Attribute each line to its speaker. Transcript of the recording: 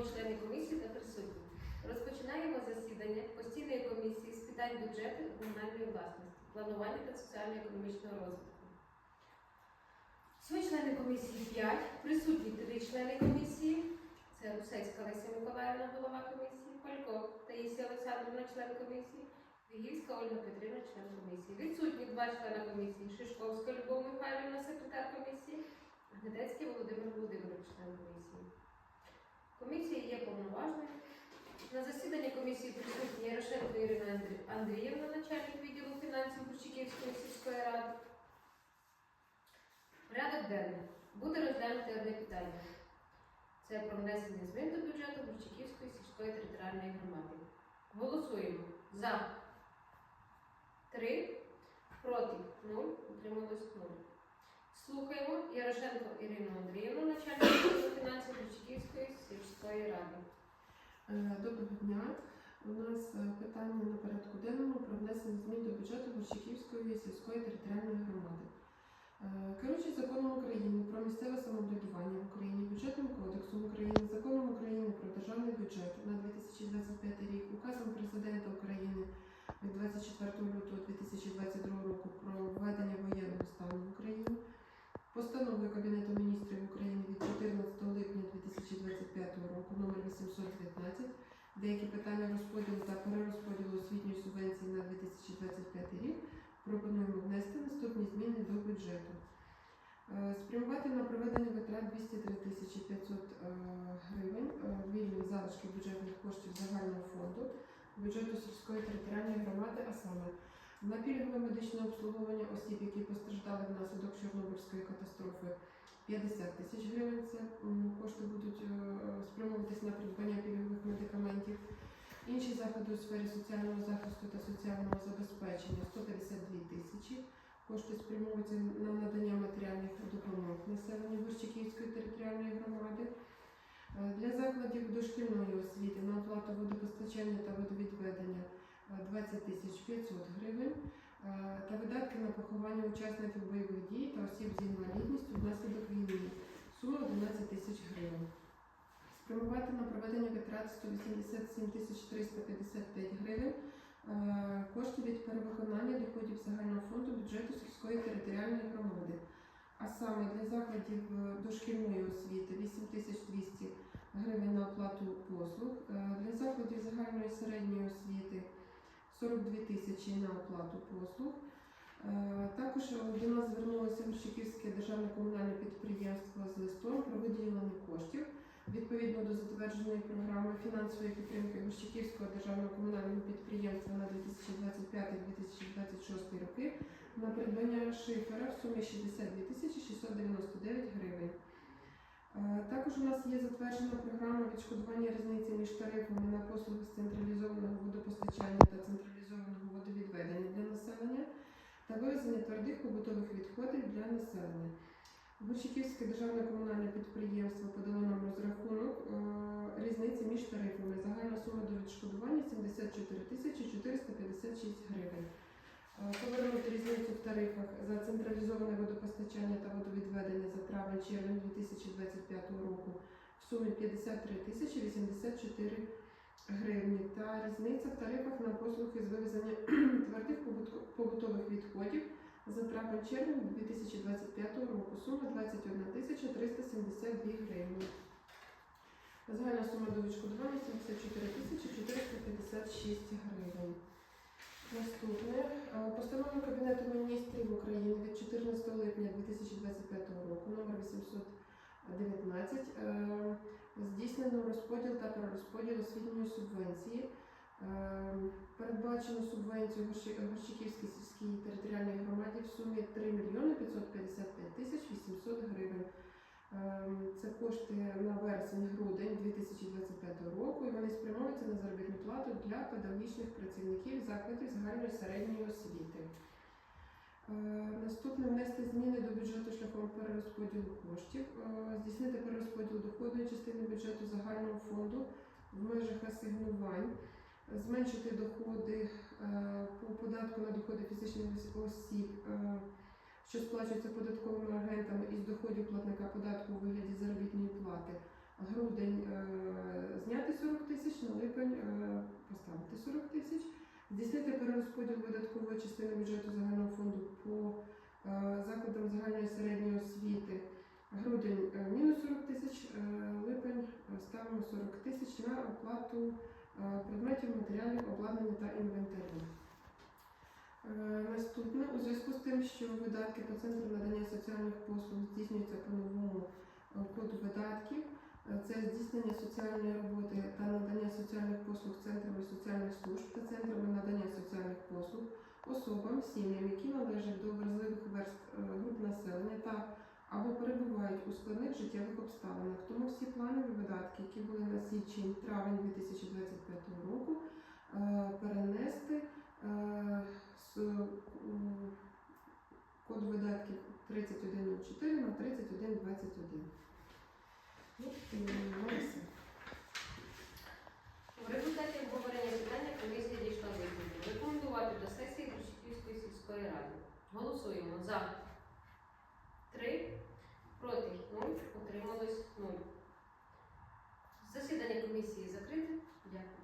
Speaker 1: Шановні члени комісії та присутні, розпочинаємо засідання постійної комісії з питань бюджету комунальної власності, планування та соціально-економічного розвитку. Всього члени комісії 5, присутні 3 члени комісії. Це Русецька Леся Миколаївна, голова комісії, Палько Таїсія Олександрівна, член комісії, Вігівська Ольга Петрівна, член комісії. Відсутні два члени комісії, Шишковська Любов Михайлівна, секретар комісії, Гнедецький Володимир Володимирович, член комісії. Комісія є повноважною. На засіданні комісії присутні Ярошенко Ірина Андріївна, начальник відділу фінансів Бурчиківської сільської ради. Порядок денний. Буде розглянути одне питання. Це про внесення змін до бюджету Бурчиківської сільської територіальної громади. Голосуємо за 3, проти 0, утрималось 0. Слухаємо Ярошенко Ірину Андріївну, начальник
Speaker 2: Е, Доброго дня. У нас е, питання на порядку денному про внесення змін до бюджету Борщаківської сільської територіальної громади. Е, Керуючись законом України про місцеве самоврядування в Україні, бюджетним кодексом України, законом України про державний бюджет на 2025 рік, указом президента України від 24 лютого 2022 пропонуємо внести наступні зміни до бюджету. Е, Спрямувати на проведення витрат 203 тисячі 500 е, гривень е, вільних залишків бюджетних коштів загального фонду бюджету сільської територіальної громади, а саме на пільгове медичне обслуговування осіб, які постраждали внаслідок Чорнобильської катастрофи 50 тисяч гривень. Це кошти будуть спрямовуватись на придбання пільгових медикаментів. Інші заходи у сфері соціального захисту та соціального забезпечення 152 тисячі. Кошти спрямовуються на надання матеріальних допомог населенню Борщаківської територіальної громади. Е, Для закладів дошкільної освіти на оплату водопостачання та водовідведення е, 20 тисяч 500 гривень е, та видатки на поховання учасників бойових дій та осіб з інвалідністю внаслідок війни. Сума 11 тисяч гривень. Спрямувати на проведення витрат 187 355 гривень. е, Кошти від перевиконання доходів загального фонду бюджету сільської територіальної громади. А саме для закладів е, дошкільної освіти 8200 гривень на оплату послуг, е, для закладів загальної середньої освіти 42 тисячі на оплату послуг. Також до нас звернулося Горщиківське державне комунальне підприємство з листом про виділення коштів відповідно до затвердженої програми фінансової підтримки Горщиківського державного комунального підприємства на 2025-2026 роки на придбання шифера в сумі 62 699 гривень. Е, Також у нас є затверджена програма відшкодування різниці між тарифами на послуги з централізованого водопостачання та централізованого водовідведення для населення та вивезення твердих побутових відходів для населення. Борщиківське державне комунальне підприємство подало нам розрахунок е, різниці між тарифами. Загальна сума до відшкодування 74 тисячі 456 гривень. Е, Повернути різницю в тарифах за централізоване водопостачання та водовідведення за травень-червень 2025 року в сумі 53 тисячі 84 гривні та різниця в тарифах на послуги з вивезення твердих побутових відходів за травень-червень 2025 року. Сума 21 372 гривні. Загальна сума до відшкодування 74 456 гривень. Наступне Е, постанова Кабінету міністрів України від 14 липня 2025 року номер 819 е, здійснено розподіл та перерозподіл освітньої субвенції. Субвенцію Горщиківській сільській територіальній громаді в сумі 3 мільйони 555 тисяч 800 гривень. Ем, Це кошти на вересень-грудень 2025 року, і вони спрямовуються на заробітну плату для педагогічних працівників закладів загальної середньої освіти. Е, Наступне внести зміни до бюджету шляхом перерозподілу коштів, Е, здійснити перерозподіл доходної частини бюджету загального фонду в межах асигнувань, зменшити доходи е, по податку на доходи фізичних осіб. е, що сплачується податковими агентами із доходів платника податку у вигляді заробітної плати. Грудень е, тисяч, на липень поставити 40 тисяч, здійснити перерозподіл видаткової частини бюджету загального фонду по закладам загальної середньої освіти. Грудень мінус 40 тисяч, липень ставимо 40 тисяч на оплату предметів, матеріалів, обладнання та інвентарю. Е, Наступне у зв'язку з тим, що видатки по центру надання соціальних послуг здійснюються по новому е, коду видатків. Е, Це здійснення соціальної роботи та надання соціальних послуг центрами соціальних служб та центрами надання соціальних послуг особам, сім'ям, які належать до вразливих верств е, груп населення та або перебувають у складних життєвих обставинах. Тому всі планові видатки, які були на січень травень 2025 року, е, перенести е, з м, код видатків 3104 на 3121. Ну.
Speaker 1: В результаті обговорення питання комісія дійшла висновку. Рекомендувати до сесії Крушківської сільської ради. Голосуємо за. 3. Проти 0. Утрималось 0. Засідання комісії закрите. Дякую.